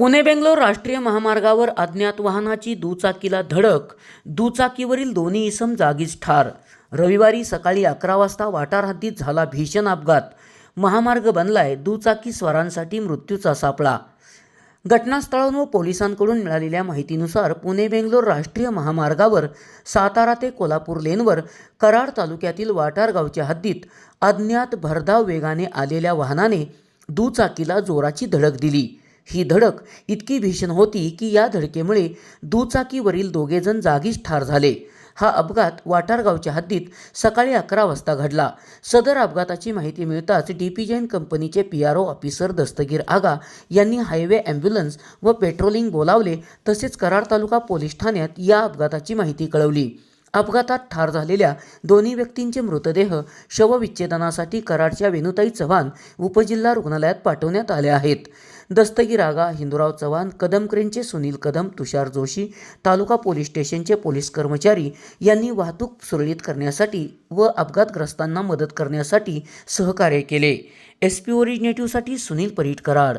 पुणे बेंगलोर राष्ट्रीय महामार्गावर अज्ञात वाहनाची दुचाकीला धडक दुचाकीवरील दोन्ही इसम जागीच ठार. रविवारी सकाळी अकरा वाजता वाटार हद्दीत झाला भीषण अपघात. महामार्ग बनलाय दुचाकी स्वारांसाठी मृत्यूचा सापळा. घटनास्थळावर व पोलिसांकडून मिळालेल्या माहितीनुसार पुणे बेंगलोर राष्ट्रीय महामार्गावर सातारा ते कोल्हापूर लेनवर कराड तालुक्यातील वाटार गावच्या हद्दीत अज्ञात भरधाव वेगाने आलेल्या वाहनाने दुचाकीला जोराची धडक दिली. ही धडक इतकी भीषण होती की या धडकेमुळे दुचाकीवरील दोघेजण जागीच ठार झाले. हा अपघात वाटारगावच्या हद्दीत सकाळी अकरा वाजता घडला. सदर अपघाताची माहिती मिळताच डी पी जैन कंपनीचे P R O officer Dastagir Aga यांनी हायवे ॲम्ब्युलन्स व पेट्रोलिंग बोलावले तसेच कराड तालुका पोलीस ठाण्यात या अपघाताची माहिती कळवली. अपघातात ठार झालेल्या दोन्ही व्यक्तींचे मृतदेह शवविच्छेदनासाठी कराडच्या वेणुताई चव्हाण उपजिल्हा रुग्णालयात पाठवण्यात आले आहेत. दस्तगीर आगा हिंदुराव चव्हाण कदमक्रेंचे सुनील कदम तुषार जोशी तालुका पोलीस स्टेशनचे पोलीस कर्मचारी यांनी वाहतूक सुरळीत करण्यासाठी व अपघातग्रस्तांना मदत करण्यासाठी सहकार्य केले. एस पी ओरिजिनेटिव्हसाठी सुनील परीट कराड.